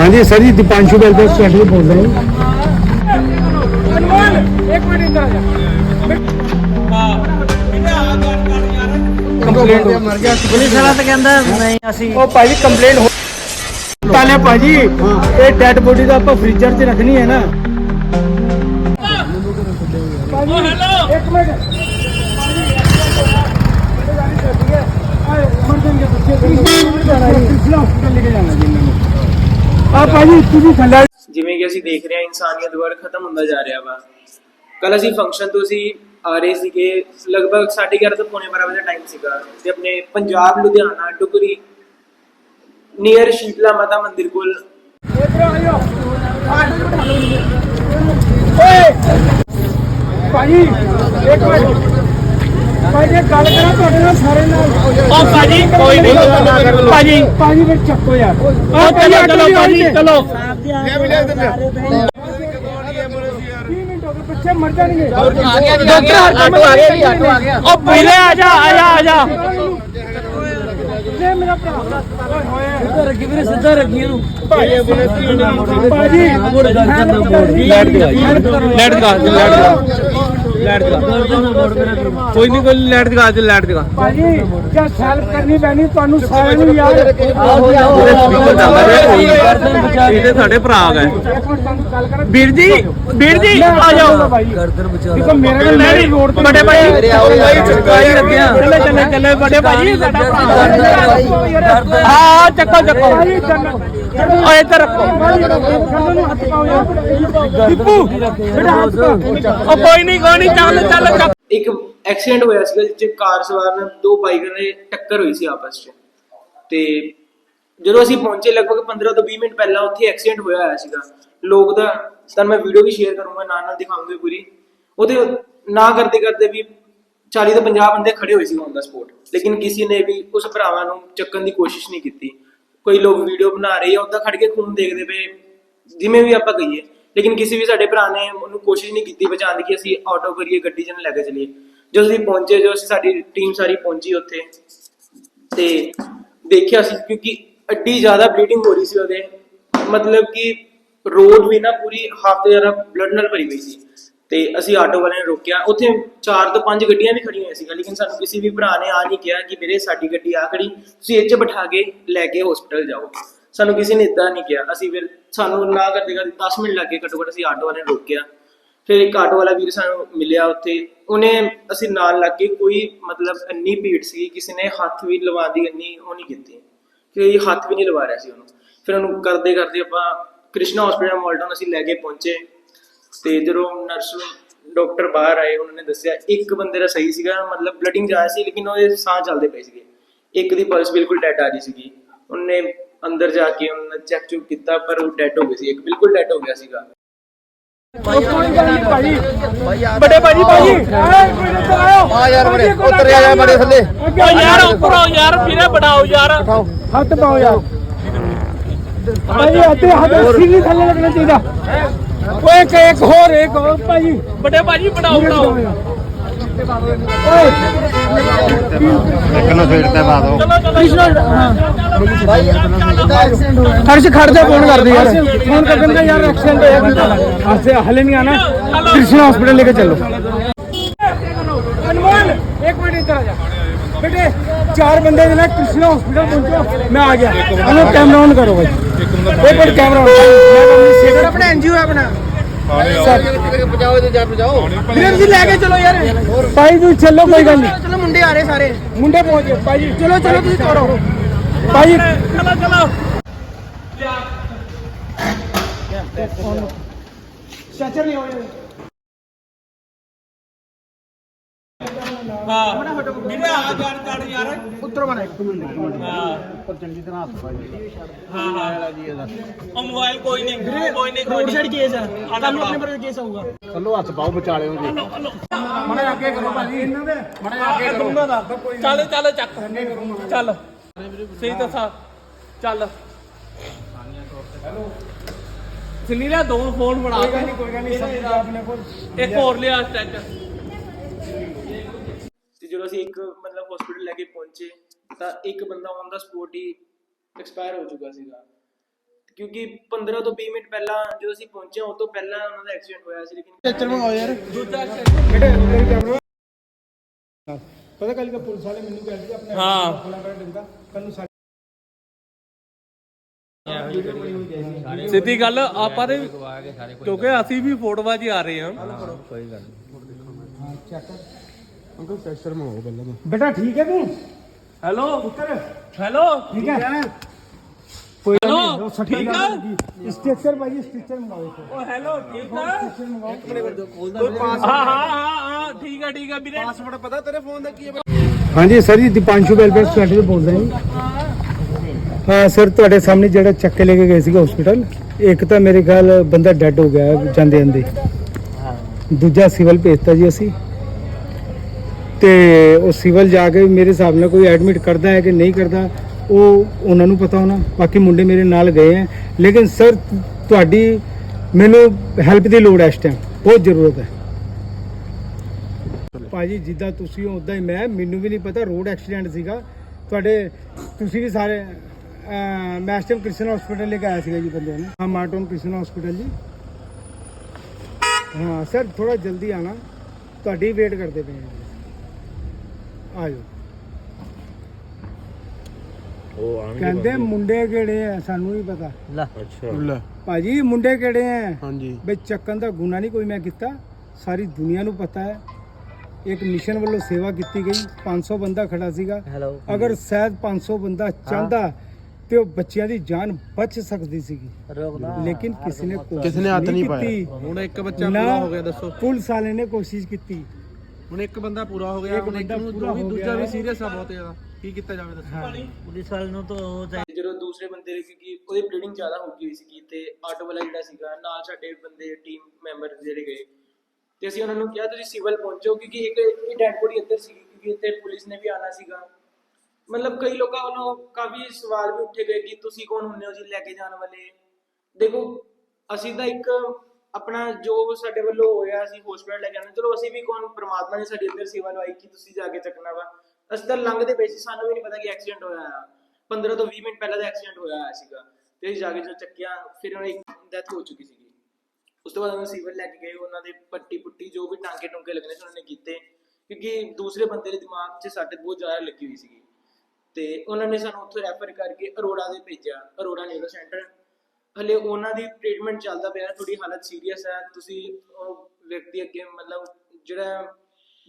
ਹਾਂਜੀ ਸਰ ਜੀ ਦੀਪਾਂਸ਼ੂ ਵੈਲਫੇਅਰ ਸਟੇਟਲੀ ਬੋਲ ਰਹੇ ਹਾਂ ਇੱਕ ਮਿੰਟ ਆ ਜਾ। ਕੰਪਲੇਂਟ ਮਰ ਗਿਆ ਪੁਲਿਸ ਵਾਲਾ ਤਾਂ ਕਹਿੰਦਾ ਨਹੀਂ ਅਸੀਂ ਉਹ ਭਾਜੀ ਕੰਪਲੇਂਟ ਹੋ ਤਾਲੇ ਭਾਜੀ ਇਹ ਡੈਡ ਬੋਡੀ ਦਾ ਆਪਾਂ ਫ੍ਰੀਜ਼ਰ 'ਚ ਰੱਖਣੀ ਹੈ ਨਾ। ਭਾਜੀ ਇੱਕ ਮਿੰਟ। ਮਰ ਜਾਣਗੇ ਆ ਭਾਜੀ ਤੁਸੀਂ ਥੱਲੇ ਜਿਵੇਂ ਕਿ ਅਸੀਂ ਦੇਖ ਰਹੇ ਹਾਂ ਇਨਸਾਨੀਅਤ ਵਰ ਖਤਮ ਹੁੰਦਾ ਜਾ ਰਿਹਾ ਵਾ। ਕੱਲ ਅਸੀਂ ਫੰਕਸ਼ਨ ਤੋਂ ਅਸੀਂ ਆ ਰਹੇ ਸੀਗੇ ਲਗਭਗ 11:30 ਤੋਂ ਪੌਣੇ 12 ਵਜੇ ਦਾ ਟਾਈਮ ਸੀਗਾ ਤੇ ਆਪਣੇ ਪੰਜਾਬ ਲੁਧਿਆਣਾ ਡੁਗਰੀ ਨੀਅਰ ਸ਼ੀਤਲਾ ਮਾਤਾ ਮੰਦਿਰ ਕੋਲ। ਭਾਜੀ ਇੱਕ ਮਿੰਟ। ਭਾਜੀ ਇਹ ਗੱਲ ਕਰਾਂ ਤੁਹਾਡੇ ਨਾਲ ਸਾਰੇ ਨਾਲ। ਉਹ ਭਾਜੀ ਕੋਈ ਨਹੀਂ। ਭਾਜੀ ਭਾਜੀ ਫਿਰ ਚੱਕੋ ਯਾਰ। ਉਹ ਚਲੋ ਚਲੋ ਭਾਜੀ ਚਲੋ। 20 ਮਿੰਟ ਹੋ ਗਏ ਪਿੱਛੇ ਮਰ ਜਾਣਗੇ। ਡਾਕਟਰ ਆਟੋ ਆ ਗਿਆ ਜੀ ਆਟੋ ਆ ਗਿਆ। ਉਹ ਪੀਲੇ ਆ ਜਾ ਆ ਜਾ ਆ ਜਾ। ਇਹ ਮੇਰਾ ਭਰਾ ਓਏ ਹੋਏ ਸਿੱਧਾ ਰੱਖੀ ਵੀਰੇ ਸਿੱਧਾ ਰੱਖੀ ਇਹਨੂੰ। ਭਾਜੀ ਭਾਜੀ ਲੈਟ ਦਿਖਾ ਲੈਟ ਦਿਖਾ ਲੈਟ ਦਿਖਾ ਮੇਰਾ ਕਰਵਾ ਕੋਈ ਨਹੀਂ ਕੋਈ ਲੈਟ ਦਿਖਾ ਦੇ ਲੈਟ ਦਿਖਾ ਭਾਜੀ ਜੇ ਹੈਲਪ ਕਰਨੀ ਪੈਣੀ ਤੁਹਾਨੂੰ ਸਾਰਿਆਂ ਨੂੰ ਯਾਰ ਇਹਦੇ ਸਾਡੇ ਭਰਾ ਹੈ ਵੀਰ ਜੀ ਵੀਰ ਜੀ ਆ ਜਾਓ। ਭਾਈ। ਦੇਖੋ ਮੇਰੇ ਨਾਲ ਮੇਰੀ ਰੋਡ ਤੇ ਬੜੇ ਭਾਈ ਯਾਰ। ਚੁਕਾਈ ਲੱਗਿਆ ਚੱਲੇ ਚੱਲੇ ਚੱਲੇ ਬੜੇ ਭਾਜੀ ਸਾਡਾ ਭਰਾ। ਹਾਂ ਚੱਕੋ ਚੱਕੋ। ਓਏ ਇੱਧਰ ਰੱਖੋ। ਦੀਪੂ ਬੇਟਾ ਹੱਥ ਉਹ ਕੋਈ ਨਹੀਂ ਕੋਈ ਨਹੀਂ, ਚੱਲ ਚੱਲ ਇੱਕ ਐਕਸੀਡੈਂਟ ਹੋਇਆ ਸੀਗਾ ਜਿਸ 'ਚ ਕਾਰ ਸਵਾਰ ਨਾਲ ਦੋ ਬਾਈਕਾਂ ਦੇ ਟੱਕਰ ਹੋਈ ਸੀ ਆਪਸ 'ਚ। ਤੇ ਜਦੋਂ ਅਸੀਂ ਪਹੁੰਚੇ ਲਗਭਗ 15 ਤੋਂ 20 ਮਿੰਟ ਪਹਿਲਾਂ, ਉੱਥੇ ਐਕਸੀਡੈਂਟ ਹੋਇਆ ਹੋਇਆ ਸੀਗਾ। ਲੋਕ ਦਾ ਤੁਹਾਨੂੰ ਮੈਂ ਵੀਡੀਓ ਵੀ ਸ਼ੇਅਰ ਕਰੂੰਗਾ, ਨਾਲ ਨਾਲ ਦਿਖਾਉਂਗੇ ਪੂਰੀ। ਉਹਦੇ ਨਾ ਕਰਦੇ ਕਰਦੇ ਵੀ 40 ਤੋਂ 50 ਬੰਦੇ ਖੜੇ ਹੋਏ ਸੀ ਔਨ ਦਾ ਸਪੋਰਟ ਲੇਕਿਨ ਕਿਸੇ ਨੇ ਵੀ ਉਸ ਭਰਾਵਾਂ ਨੂੰ ਚੱਕਣ ਦੀ ਕੋਸ਼ਿਸ਼ ਨਹੀਂ ਕੀਤੀ। ਕੋਈ ਲੋਕ ਵੀਡੀਓ ਬਣਾ ਰਹੇ ਆ, ਉੱਦਾਂ ਖੜ ਕੇ ਖੂਨ ਦੇਖਦੇ ਪਏ, ਜਿਵੇਂ ਵੀ ਆਪਾਂ ਕਹੀਏ। ਲੇਕਿਨ ਕਿਸੇ ਵੀ ਸਾਡੇ ਭਰਾ ਨੇ ਉਹਨੂੰ ਕੋਸ਼ਿਸ਼ ਨਹੀਂ ਕੀਤੀ ਬਚਾਉਣ ਦੀ ਕਿ ਅਸੀਂ ਆਟੋ ਕਰੀਏ, ਗੱਡੀ 'ਚ ਨਾ ਲੈ ਕੇ ਚਲੀਏ। ਜਦੋਂ ਅਸੀਂ ਪਹੁੰਚੇ, ਜੋ ਸਾਡੀ ਟੀਮ ਸਾਰੀ ਪਹੁੰਚੀ ਉੱਥੇ, ਤੇ ਦੇਖਿਆ ਸੀ ਕਿਉਂਕਿ ਅੱਡੀ ਜ਼ਿਆਦਾ ਬਲੀਡਿੰਗ ਹੋ ਰਹੀ ਸੀ ਉਹਦੇ। ਮਤਲਬ ਕਿ ਰੋਡ ਵੀ ਨਾ ਪੂਰੀ ਹੱਥ ਜਰਾ ਬਲੱਡ ਨਾਲ ਭਰੀ ਹੋਈ ਸੀ। ਤੇ ਅਸੀਂ ਆਟੋ ਵਾਲੇ ਨੇ ਰੋਕਿਆ। ਉੱਥੇ 4 ਤੋਂ 5 ਗੱਡੀਆਂ ਵੀ ਖੜੀਆਂ ਹੋਈਆਂ ਸੀਗਾ ਲੇਕਿਨ ਸਾਨੂੰ ਕਿਸੇ ਵੀ ਭਰਾ ਨੇ ਆ ਨਹੀਂ ਕਿਹਾ ਕਿ ਵੀਰੇ ਸਾਡੀ ਗੱਡੀ ਆ ਖੜੀ, ਤੁਸੀਂ ਇੱਥੇ ਬਿਠਾ ਕੇ ਲੈ ਕੇ ਹਸਪੀਟਲ ਜਾਓ। ਸਾਨੂੰ ਕਿਸੇ ਨੇ ਇਦਾਂ ਨਹੀਂ ਕਿਹਾ। ਅਸੀਂ ਫਿਰ ਸਾਨੂੰ ਨਾ ਕਰਦੇ ਕਰਦੇ 10 ਮਿੰਟ ਲੱਗੇ ਘੱਟੋ ਘੱਟ ਅਸੀਂ ਆਟੋ ਵਾਲੇ ਨੂੰ ਰੋਕਿਆ। ਫਿਰ ਇੱਕ ਆਟੋ ਵਾਲਾ ਵੀਰ ਸਾਨੂੰ ਮਿਲਿਆ ਉੱਥੇ। ਉਹਨੇ ਅਸੀਂ ਨਾਲ ਲੱਗ ਕੇ ਕੋਈ ਮਤਲਬ ਇੰਨੀ ਭੀੜ ਸੀ ਕਿਸੇ ਨੇ ਹੱਥ ਵੀ ਲਵਾਉਣ ਦੀ ਇੰਨੀ, ਉਹ ਨਹੀਂ ਕੀਤੀ। ਕਿ ਹੱਥ ਵੀ ਨਹੀਂ ਲਵਾ ਰਿਹਾ ਸੀ ਉਹਨੂੰ। ਫਿਰ ਉਹਨੂੰ ਕਰਦੇ ਕਰਦੇ ਆਪਾਂ ਕ੍ਰਿਸ਼ਨਾ ਹਸਪੀਟਲ ਮਾਲਟਨ ਅਸੀਂ ਲੈ ਕੇ ਪਹੁੰਚੇ। ਤੇ ਜਦੋਂ ਨਰਸ ਡਾਕਟਰ ਬਾਹਰ ਆਏ ਉਹਨਾਂ ਨੇ ਦੱਸਿਆ ਇੱਕ ਬੰਦੇ ਦਾ ਸਹੀ ਸੀਗਾ ਮਤਲਬ ਬਲਡਿੰਗ ਜਾ ਰਹੀ ਸੀ ਲੇਕਿਨ ਉਹਦੇ ਸਾਹ ਚੱਲਦੇ ਪਏ ਸੀਗੇ। ਇੱਕ ਦੀ ਪਲਸ ਬਿਲਕੁਲ ਡੈਡ ਆ ਰਹੀ ਸੀਗੀ। ਉਹਨੇ ਅੰਦਰ ਜਾ ਕੇ ਉਹਨਾਂ ਚੈੱਕ ਚੁੱਕ ਕੀਤਾ ਪਰ ਉਹ ਡੈਡ ਹੋ ਗਈ ਸੀ ਇੱਕ ਬਿਲਕੁਲ ਡੈਡ ਹੋ ਗਿਆ ਸੀਗਾ। ਬੜੇ ਭਾਜੀ ਭਾਜੀ। ਆ ਯਾਰ ਬੜੇ ਉੱਤਰ ਆ ਜਾ ਬੜੇ ਥੱਲੇ। ਓ ਯਾਰ ਉੱਪਰੋਂ ਯਾਰ ਵੀਰੇ ਬੜਾਓ ਯਾਰ। ਹੱਥ ਪਾਓ ਯਾਰ। ਭਾਜੀ ਹੱਥ ਹੱਥ ਸੀਨੀ ਥੱਲੇ ਲੱਗਣਾ ਚਾਹੀਦਾ। ਓਏ ਇੱਕ ਇੱਕ ਹੋਰ ਇੱਕ ਹੋਰ ਭਾਜੀ ਬੜੇ ਭਾਜੀ ਬੜਾਓ ਓਏ ਇੱਕ ਨੂੰ ਫੇਰ ਤੇ ਪਾ ਦੋ ਚਲੋ ਖਰਚ ਖੜ ਜਾ ਫੋਨ ਕਰਦੇ ਯਾਰ। ਫੋਨ ਕਰ ਦਿੰਦਾ ਯਾਰ ਐਕਸੀਡੈਂਟ ਹੋਇਆ ਅਸੀਂ ਹਲੇ ਨਹੀਂ ਆਣਾ ਕ੍ਰਿਸ਼ਨ ਹਸਪੀਟਲ ਲੈ ਕੇ ਚੱਲੋ। ਅਨਮੋਲ ਇੱਕ ਮਿੰਟ ਇੱਧਰ ਆ ਜਾ। ਬੇਟੇ ਚਾਰ ਬੰਦੇ ਦੇ ਨਾਲ ਕ੍ਰਿਸ਼ਨ ਹਸਪੀਟਲ ਪਹੁੰਚੋ ਮੈਂ ਆ ਗਿਆ। ਉਹਨੂੰ ਕੈਮਰਾ ਔਨ ਕਰੋ ਬਾਈ। ਇੱਕ ਮਿੰਟ ਕੈਮਰਾ ਮੈਂ ਆਪਣੀ ਸੇਵਾ ਆਪਣਾ। ਐਨਜੀਓ ਆਪਣਾ ਬਚਾਓ ਤੇ ਜਾ ਬਚਾਓ। ਵੀਰ ਜੀ ਲੈ ਕੇ ਚਲੋ ਯਾਰ। ਭਾਈ ਤੁਸੀਂ ਚੱਲੋ ਕੋਈ ਗੱਲ ਨਹੀਂ। ਚਲੋ ਮੁੰਡੇ ਆ ਰਹੇ ਸਾਰੇ। ਮੁੰਡੇ ਪਹੁੰਚ ਗਏ। ਭਾਈ ਜੀ ਚਲੋ ਚਲੋ ਤੁਸੀਂ ਤੋਰੋ ਭਾਈ ਚਲੋ ਚਲੋ। ਚਾਚਾ ਨਹੀਂ ਹੋਏ ਹਾਂ। ਵੀਰੇ ਆ ਜਾਣ ਕੱਢ ਯਾਰ। ਉੱਤਰ ਬਣਾ ਇੱਕ ਮਿੰਟ। ਹਾਂ। ਉੱਪਰ ਚੰਗੀ ਤਰ੍ਹਾਂ ਹੱਥ ਪਾਈ ਹਾਂ ਹਾਂ। ਉਹ ਮੋਬਾਈਲ ਕੋਈ ਨਹੀਂ ਕੋਈ ਨਹੀਂ ਕੋਈ ਨਹੀਂ। ਕੇਸ ਆ। ਤੁਹਾਨੂੰ ਆਪਣੇ ਪਰ ਕੇਸ ਆਊਗਾ। ਥੱਲੋਂ ਹੱਥ ਪਾਓ ਵਿਚਾਲੇ ਉਹਦੇ ਮੜੇ ਅੱਗੇ ਕਰੋ ਭਾਜੀ। ਇਹਨਾਂ ਦੇ। ਮੜੇ ਅੱਗੇ ਕਰੋ। ਚੱਲ ਚੱਲ ਚੱਕ। ਚੱਲ ਸਹੀ ਦੱਸਾਂ ਚੱਲ। ਸੁਨੀਲਾ ਦੋ ਫੋਨ ਬਣਾ ਕੋਈ ਗੱਲ ਨਹੀਂ ਕੋਈ ਗੱਲ ਨਹੀਂ। ਸਭ ਕੁਝ ਆਪਣੇ ਕੋਲ। ਇੱਕ ਹੋਰ ਲਿਆ ਸਟੈਚ ਤੇ ਜਦੋਂ ਅਸੀਂ ਇੱਕ ਮਤਲਬ ਹਸਪੀਟਲ ਲੈ ਕੇ ਪਹੁੰਚੇ ਤਾਂ ਇੱਕ ਬੰਦਾ ਔਨ ਦਾ ਸਪੋਟ ਹੀ ਐਕਸਪਾਇਰ ਹੋ ਚੁੱਕਾ ਸੀਗਾ। ਕਿਉਂਕਿ 15 ਤੋਂ 20 ਮਿੰਟ ਪਹਿਲਾਂ ਜਦੋਂ ਅਸੀਂ ਪਹੁੰਚੇ ਉਸ ਤੋਂ ਪਹਿਲਾਂ ਉਹਨਾਂ ਦਾ ਐਕਸੀਡੈਂਟ ਹੋਇਆ ਸੀ ਲੇਕਿਨ ਪਤਾ ਕੱਲ ਕਾ ਪੁਲਿਸ ਵਾਲੇ ਮੈਨੂੰ ਕਹਿੰਦੇ ਸੀ ਆਪਣੇ ਹਾਂ। ਫੋਨ ਕਰ ਦਿੰਦਾ ਕੱਲ ਨੂੰ ਸਿੱਧੀ ਗੱਲ ਆਪਾਂ ਦੇ ਕਿਉਂਕਿ ਅਸੀਂ ਵੀ ਫੋਟੋਆਂ 'ਚ ਹੀ ਆ ਰਹੇ ਹਾਂ। ਬੇਟਾ ਠੀਕ ਹੈ ਤੂੰ? ਹੈਲੋ ਪੁੱਤਰ। ਹੈਲੋ ਠੀਕ ਹੈ? ਹੈਲੋ ਠੀਕ ਆ? ਸਟ੍ਰਕਚਰ ਭਾਈ ਸਟ੍ਰਕਚਰ ਮੰਗਾਓ ਇੱਕ ਓ ਹੈਲੋ ਠੀਕ ਆ? ਸਟ੍ਰਕਚਰ ਮੰਗਾਓ ਹਾਂ ਹਾਂ ਹਾਂ ਹਾਂ ਠੀਕ ਆ ਠੀਕ ਆ ਵੀਰੇ। ਹਾਂਜੀ ਸਰ ਜੀ ਦੀਪਾਂਸ਼ੂ ਵੈਲਫੇਅਰ ਸੋਸਾਇਟੀ ਤੋਂ ਬੋਲ ਰਹੇ ਹਾਂ ਹਾਂ ਸਰ ਤੁਹਾਡੇ ਸਾਹਮਣੇ ਜਿਹੜਾ ਚੱਕ ਕੇ ਲੈ ਕੇ ਗਏ ਸੀਗੇ ਹਸਪੀਟਲ ਇੱਕ ਤਾਂ ਮੇਰੇ ਖਿਆਲ ਬੰਦਾ ਡੈੱਡ ਹੋ ਗਿਆ ਹੈ ਜਾਂਦੇ ਜਾਂਦੇ ਦੂਜਾ ਸਿਵਲ ਭੇਜਤਾ ਜੀ ਅਸੀਂ। ਤੇ ਉਹ ਸਿਵਲ ਜਾ ਕੇ ਮੇਰੇ ਹਿਸਾਬ ਨਾਲ ਕੋਈ ਐਡਮਿਟ ਕਰਦਾ ਹੈ ਕਿ ਨਹੀਂ ਕਰਦਾ, ਉਹ ਉਹਨਾਂ ਨੂੰ ਪਤਾ ਹੋਣਾ। ਬਾਕੀ ਮੁੰਡੇ ਮੇਰੇ ਨਾਲ ਗਏ ਹੈ। ਲੇਕਿਨ ਸਰ, ਤੁਹਾਡੀ ਮੈਨੂੰ ਹੈਲਪ ਦੀ ਲੋੜ ਹੈ ਇਸ ਟਾਈਮ ਬਹੁਤ ਜ਼ਰੂਰਤ ਹੈ। ਭਾਜੀ, ਜਿੱਦਾਂ ਤੁਸੀਂ ਹੋ ਉਦਾਂ ਹੀ ਮੈਂ, ਮੈਨੂੰ ਵੀ ਨਹੀਂ ਪਤਾ ਰੋਡ ਐਕਸੀਡੈਂਟ ਸੀਗਾ। ਤੁਹਾਡੇ, ਤੁਸੀਂ ਵੀ ਸਾਰੇ ਮੈਂ ਇਸ ਟਾਈਮ ਕ੍ਰਿਸ਼ਨ ਹਸਪੀਟਲ ਲੈ ਕੇ ਆਇਆ ਸੀਗਾ ਜੀ ਬੰਦੇ ਨੂੰ। ਹਾਂ, ਮਾਰਟਨ ਕ੍ਰਿਸ਼ਨ ਹਸਪੀਟਲ ਜੀ। ਹਾਂ, ਸਰ ਥੋੜਾ ਜਲਦੀ ਆਣਾ ਤੁਹਾਡੀ ਵੇਟ ਕਰਦੇ ਪਏ ਹਾਂ। ਕਹਿੰਦੇ ਮੁੰਡੇ ਕਿਹੜੇ ਆ ਸਾਨੂੰ ਨਹੀਂ ਪਤਾ। ਅੱਛਾ। ਭਾਜੀ ਮੁੰਡੇ ਕਿਹੜੇ ਆ ਹਾਂਜੀ। ਬਈ ਚੱਕਣ ਦਾ ਗੁਨਾਹ ਨਹੀਂ ਕੋਈ ਮੈਂ ਕੀਤਾ। ਸਾਰੀ ਦੁਨੀਆ ਨੂੰ ਪਤਾ ਹੈ ਇੱਕ ਮਿਸ਼ਨ ਵੱਲੋਂ ਸੇਵਾ ਕੀਤੀ ਗਈ। 500 ਬੰਦਾ ਖੜਾ ਸੀਗਾ। ਹੈਲੋ ਅਗਰ ਸ਼ਾਇਦ 500 ਬੰਦਾ ਚਾਹੁੰਦਾ ਤੇ ਉਹ ਬੱਚਿਆਂ ਦੀ ਜਾਨ ਬਚ ਸਕਦੀ ਸੀਗੀ। ਰੋਕਦਾ। ਲੇਕਿਨ ਕਿਸੇ ਨੇ ਕੋਸ਼ਿਸ਼ ਕਿਸੇ ਨੇ ਹੱਥ ਨਹੀਂ ਪਾਇਆ। ਕੀਤੀ। ਹੁਣ ਇੱਕ ਬੱਚਾ ਪੂਰਾ ਹੋ ਗਿਆ ਦੱਸੋ। ਪੁਲਿਸ ਵਾਲੇ ਨੇ ਕੋਸ਼ਿਸ਼ ਕੀਤੀ। ਹੁਣ ਇੱਕ ਬੰਦਾ ਪੂਰਾ ਹੋ ਗਿਆ ਹੁਣ ਇੱਕ ਨੂੰ ਪੂਰਾ ਵੀ ਦੂਜਾ। ਵੀ ਸੀਰੀਅਸ ਆ ਬਹੁਤ ਜ਼ਿਆਦਾ। ਕੀ ਕੀਤਾ ਜਾਵੇ ਦੱਸੋ? ਪੁਲਿਸ ਵਾਲੇ ਨੂੰ ਤਾਂ ਉਹ ਚਾਹੀਦਾ ਜਦੋਂ ਦੂਸਰੇ ਬੰਦੇ ਦੇ ਕਿਉਂਕਿ ਉਹਦੀ ਬਲੀਡਿੰਗ ਜ਼ਿਆਦਾ ਹੋ ਗਈ ਸੀਗੀ ਤੇ ਆਟੋ ਵਾਲਾ ਜਿਹੜਾ ਸੀਗਾ ਨਾਲ ਸਾਡੇ ਬੰਦੇ ਟੀਮ ਮੈਂਬਰ ਜਿਹੜੇ ਗਏ। ਤੇ ਅਸੀਂ ਉਹਨਾਂ ਨੂੰ ਕਿਹਾ ਤੁਸੀਂ ਸਿਵਲ ਪਹੁੰਚੋ ਕਿਉਂਕਿ ਇੱਕ ਇਹ ਡੈਡ ਬੋਡੀ ਇੱਧਰ ਸੀਗੀ ਕਿਉਂਕਿ ਇੱਥੇ ਪੁਲਿਸ ਨੇ ਵੀ ਆਣਾ ਸੀਗਾ। ਮਤਲਬ ਕਈ ਲੋਕਾਂ ਵੱਲੋਂ ਕਾਫੀ ਸਵਾਲ ਵੀ ਉੱਠੇ ਗਏ ਕਿ ਤੁਸੀਂ ਕੌਣ ਹੁੰਦੇ ਹੋ ਜੀ ਲੈ ਕੇ ਜਾਣ ਵਾਲੇ? ਦੇਖੋ ਅਸੀਂ ਤਾਂ ਇੱਕ ਆਪਣਾ ਜੋ ਸਾਡੇ ਵੱਲੋਂ ਹੋਇਆ, ਅਸੀਂ ਹਸਪੀਟਲ ਲੈ ਕੇ ਆਉਂਦੇ ਚਲੋ, ਅਸੀਂ ਵੀ ਕੌਣ? ਪ੍ਰਮਾਤਮਾ ਨੇ ਸਾਡੀ ਅੰਦਰ ਸੇਵਾ ਲਵਾਈ ਕਿ ਤੁਸੀਂ ਜਾ ਕੇ ਚੱਕਣਾ ਵਾ। ਅਸੀਂ ਤਾਂ ਲੰਘਦੇ ਪਏ ਸੀ, ਸਾਨੂੰ ਵੀ ਨਹੀਂ ਪਤਾ ਕਿ ਐਕਸੀਡੈਂਟ ਹੋਇਆ ਆ। 15 ਤੋਂ 20 ਮਿੰਟ ਪਹਿਲਾਂ ਦਾ ਐਕਸੀਡੈਂਟ ਹੋਇਆ ਹੋਇਆ ਸੀਗਾ। ਤੇ ਅਸੀਂ ਜਾ ਕੇ ਜਦੋਂ ਚੱਕਿਆ, ਫਿਰ ਉਹਨਾਂ ਦੀ ਡੈਥ ਹੋ ਚੁੱਕੀ ਸੀਗੀ। ਉਸ ਤੋਂ ਬਾਅਦ ਉਹਨੂੰ ਸਿਵਲ ਲੈ ਕੇ ਗਏ, ਉਹਨਾਂ ਦੇ ਪੱਟੀ ਪੁੱਟੀ ਜੋ ਵੀ ਟਾਂਕੇ ਟੁੰਕੇ ਲੱਗਣੇ ਸੀ, ਉਹਨਾਂ ਨੇ ਕੀਤੇ। ਕਿਉਂਕਿ ਦੂਸਰੇ ਬੰਦੇ ਦੇ ਦਿਮਾਗ 'ਚ ਸੱਟ ਬਹੁਤ ਜ਼ਿਆਦਾ ਲੱਗੀ ਹੋਈ ਸੀਗੀ। ਤੇ ਉਹਨਾਂ ਨੇ ਸਾਨੂੰ ਉੱਥੋਂ ਰੈਫਰ ਕਰਕੇ ਅਰੋੜਾ ਦੇ ਭੇਜਿਆ। ਅਰੋੜਾ ਨਿਊਰੋ ਸੈਂਟਰ ਹਲੇ ਉਹਨਾਂ ਦੀ ਟ੍ਰੀਟਮੈਂਟ ਚੱਲਦਾ ਪਿਆ ਥੋੜੀ ਹਾਲਤ ਸੀਰੀਅਸ ਹੈ, ਤੁਸੀਂ ਉਹ ਵਿਅਕਤੀ ਅੱਗੇ ਮਤਲਬ ਜਿਹੜਾ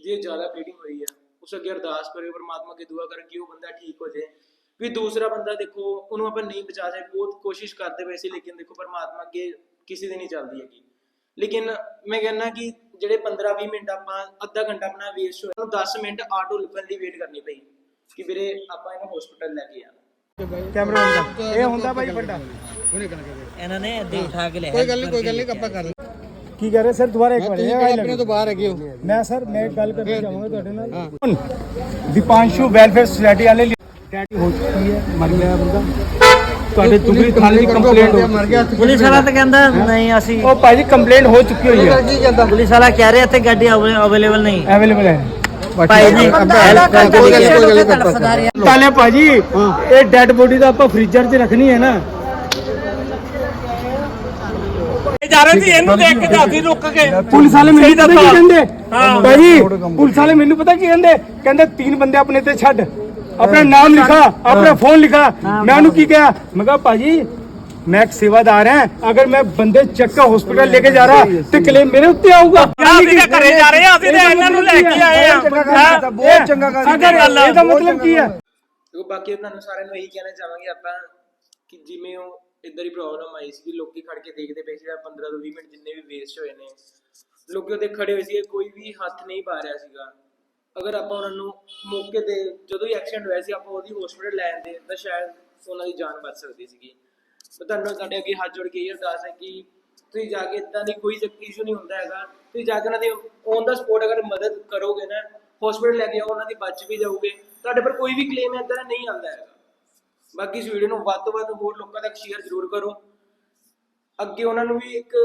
ਜੇ ਜ਼ਿਆਦਾ ਬਲੀਡਿੰਗ ਹੋਈ ਹੈ ਉਸ ਅੱਗੇ ਅਰਦਾਸ ਕਰਿਓ, ਪਰਮਾਤਮਾ ਅੱਗੇ ਦੁਆ ਕਰ ਕਿ ਉਹ ਬੰਦਾ ਠੀਕ ਹੋ ਜਾਏ। ਵੀ ਦੂਸਰਾ ਬੰਦਾ ਦੇਖੋ, ਉਹਨੂੰ ਆਪਾਂ ਨਹੀਂ ਬਚਾ ਸਕਦੇ, ਬਹੁਤ ਕੋਸ਼ਿਸ਼ ਕਰਦੇ ਪਏ ਸੀ, ਲੇਕਿਨ ਦੇਖੋ ਪਰਮਾਤਮਾ ਅੱਗੇ ਕਿਸੇ ਦੀ ਨਹੀਂ ਚੱਲਦੀ ਹੈਗੀ। ਲੇਕਿਨ ਮੈਂ ਕਹਿੰਦਾ ਕਿ ਜਿਹੜੇ 15-20 ਮਿੰਟ ਆਪਾਂ ਅੱਧਾ ਘੰਟਾ ਆਪਣਾ ਵੇਸਟ ਹੋਇਆ 10 ਮਿੰਟ ਆਟੋ ਲੱਭਣ ਦੀ ਵੇਟ ਕਰਨੀ ਪਈ, ਕਿ ਵੀਰੇ ਆਪਾਂ ਇਹਨੂੰ ਹਸਪੀਟਲ ਲੈ ਕੇ ਆਣਾ ਕੈਮਰਾ ਹੁੰਦਾ ਇਹ ਹੁੰਦਾ ਭਾਈ ਵੱਡਾ। ਇਹਨਾਂ ਨੇ ਅੱਧੇ ਉਠਾ ਕੇ ਲਿਆ। ਕੋਈ ਗੱਲ ਨਹੀਂ ਕੋਈ ਗੱਲ ਨਹੀਂ ਆਪਾਂ ਕਰ ਕੀ ਕਰ ਰਹੇ ਸਰ ਦੁਬਾਰਾ ਇੱਕ ਵਾਰ ਤੁਸੀਂ ਇਹ ਆਪਣੇ ਤੋਂ ਬਾਹਰ ਹੈਗੇ ਹੋ। ਮੈਂ ਸਰ ਮੈਂ ਇੱਕ ਗੱਲ ਕਰਨਾ ਚਾਹਾਂਗਾ ਤੁਹਾਡੇ ਨਾਲ। ਦੀਪਾਂਸ਼ੂ ਵੈਲਫੇਅਰ ਸੁਸਾਇਟੀ ਵਾਲੇ ਡੈਡੀ ਹੋ ਚੁੱਕੀ ਹੈ ਮਰ ਗਿਆ ਬੰਦਾ। ਤੁਹਾਡੇ ਤੁਗਰੀ ਥਾਣੇ ਦੀ ਕੰਪਲੇਂਟ ਹੋ ਮਰ ਗਿਆ ਪੁਲਿਸ ਵਾਲਾ ਤਾਂ ਕਹਿੰਦਾ ਨਹੀਂ ਅਸੀਂ ਉਹ ਕੰਪਲੇਂਟ ਹੋ ਚੁੱਕੀ ਹੋਈ ਹੈ। ਕੀ ਕਹਿੰਦਾ? ਪੁਲਿਸ ਵਾਲਾ ਕਹਿ ਰਿਹਾ ਇੱਥੇ ਗੱਡੀ ਅਵੇਲੇਬਲ ਨਹੀਂ। ਅਵੇਲੇਬਲ ਹੈ। ਤਾਲੇ ਭਾਜੀ ਇਹ ਡੈੱਡ ਬੋਡੀ ਤਾਂ ਆਪਾਂ ਫ੍ਰੀਜ਼ਰ 'ਚ ਰੱਖਣੀ ਹੈ ਨਾ। ਜਾ ਰਹੇ ਸੀ ਇਹਨੂੰ ਦੇਖ ਕੇ ਜਾਂਦੀ ਰੁਕ ਕੇ ਪੁਲਿਸ ਵਾਲੇ ਮੈਨੂੰ ਪਤਾ ਕੀ ਕਹਿੰਦੇ? ਭਾਜੀ ਪੁਲਿਸ ਵਾਲੇ ਮੈਨੂੰ ਪਤਾ ਕੀ ਕਹਿੰਦੇ? ਕਹਿੰਦੇ ਤਿੰਨ ਬੰਦੇ ਆਪਣੇ ਤੇ ਛੱਡ। ਆਪਣਾ ਨਾਮ ਲਿਖਾ ਆਪਣਾ ਫੋਨ ਲਿਖਾ। ਮੈਂ ਉਹਨੂੰ ਕੀ ਕਿਹਾ? ਮੈਂ ਕਿਹਾ ਭਾਜੀ ਮੈਂ ਇੱਕ ਸੇਵਾਦਾਰ ਹਾਂ। ਅਗਰ ਮੈਂ ਬੰਦੇ ਚੱਕਾ ਹਸਪੀਟਲ ਲੈ ਕੇ ਜਾ ਰਹਾ ਤੇ ਕਲੇਮ ਮੇਰੇ ਉੱਤੇ ਆਊਗਾ। ਅਸੀਂ ਤੇ ਪ੍ਰੋਬਲਮ ਆਈ ਸੀ ਕਿ ਲੋਕੀ ਖੜ ਕੇ ਦੇਖਦੇ ਪਏ ਸੀ 15 ਤੋਂ 20 ਮਿੰਟ ਜਿੰਨੇ ਵੀ ਵੇਸਟ ਹੋਏ ਨੇ। ਲੋਕੀ ਉਹਦੇ ਖੜੇ ਹੋਏ ਸੀ ਕੋਈ ਵੀ ਹੱਥ ਨਹੀਂ ਪਾ ਰਿਹਾ ਸੀਗਾ। ਅਗਰ ਆਪਾਂ ਉਹਨਾਂ ਨੂੰ ਮੌਕੇ ਤੇ ਜਦੋਂ ਹੀ ਐਕਸੀਡੈਂਟ ਹੋਇਆ ਸੀ ਆਪਾਂ ਉਹਦੀ ਹਸਪੀਟਲ ਲੈ ਜਾਂਦੇ ਤਾਂ ਸ਼ਾਇਦ ਉਹਨਾਂ ਦੀ ਜਾਨ ਬਚ ਸਕਦੀ ਸੀਗੀ। ਮੈਂ ਤੁਹਾਨੂੰ ਸਾਡੇ ਅੱਗੇ ਹੱਥ ਜੋੜ ਕੇ ਇਹ ਅਰਦਾਸ ਹੈ ਕਿ ਤੁਸੀਂ ਜਾ ਕੇ ਇਦਾਂ ਦੀ ਕੋਈ ਇਸ਼ੂ ਨਹੀਂ ਹੁੰਦਾ ਹੈਗਾ। ਤੁਸੀਂ ਜਾ ਕੇ ਉਹਨਾਂ ਦੀ ਔਨ ਦਾ ਸਪੋਰਟ ਅਗਰ ਮਦਦ ਕਰੋਗੇ ਨਾ ਹਸਪੀਟਲ ਲੈ ਕੇ ਆਓ ਉਹਨਾਂ ਦੀ ਬਚ ਵੀ ਜਾਓਗੇ। ਤੁਹਾਡੇ ਪਰ ਕੋਈ ਵੀ ਕਲੇਮ ਇਦਾਂ ਦਾ ਨਹੀਂ ਆਉਂਦਾ ਹੈਗਾ। ਬਾਕੀ ਇਸ ਵੀਡੀਓ ਨੂੰ ਵੱਧ ਤੋਂ ਵੱਧ ਹੋਰ ਲੋਕਾਂ ਤੱਕ ਸ਼ੇਅਰ ਜ਼ਰੂਰ ਕਰੋ। ਅੱਗੇ ਉਹਨਾਂ ਨੂੰ ਵੀ ਇੱਕ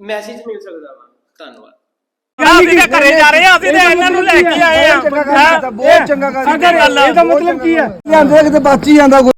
ਮੈਸੇਜ ਮਿਲ ਸਕਦਾ ਵਾ। ਧੰਨਵਾਦ। ਅਸੀਂ ਤਾਂ ਘਰੇ ਜਾ ਰਹੇ ਹਾਂ ਅਸੀਂ ਤਾਂ ਇਹਨਾਂ ਨੂੰ ਲੈ ਕੇ ਆਏ ਹਾਂ। ਬਹੁਤ ਚੰਗਾ ਕੰਮ ਅਗਰ ਇਹਦਾ ਮਤਲਬ ਕੀ ਹੈ? ਧਿਆਨ ਦੇ ਕਿਤੇ ਬਚ ਹੀ? ਜਾਂਦਾ ਕੋਈ